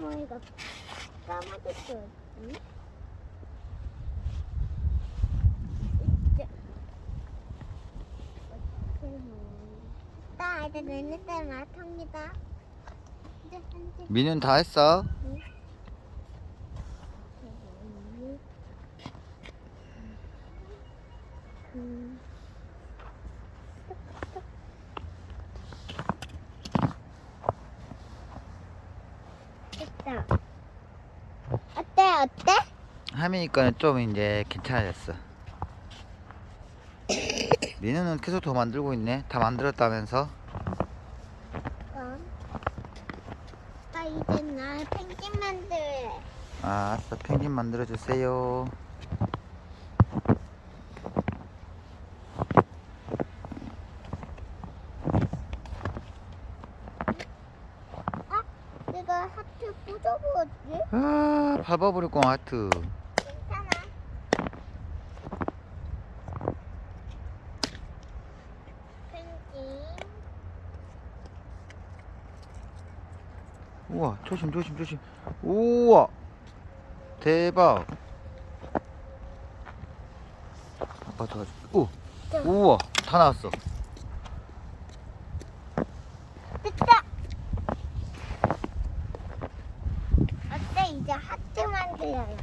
고양이가 까마득했어. 응? 이제 나 이제 내내 때 한지 민우는 다 했어. 음. 됐다. 어때 어때? 하민이 거는 좀 이제 괜찮아졌어. 민우는 계속 더 만들고 있네. 다 만들었다면서. 그럼 아 이제 나 펭귄 만들래. 아, 알았어. 펭귄 만들어 주세요. 하트 부숴보았지? 아, 밟아버렸고, 하트. 괜찮아. 펭귄. 우와, 조심, 조심, 조심. 우와, 대박. 아빠 도와줄게. 오, 우와, 다 나왔어. 됐다. 어때 이제 하트 만들어요.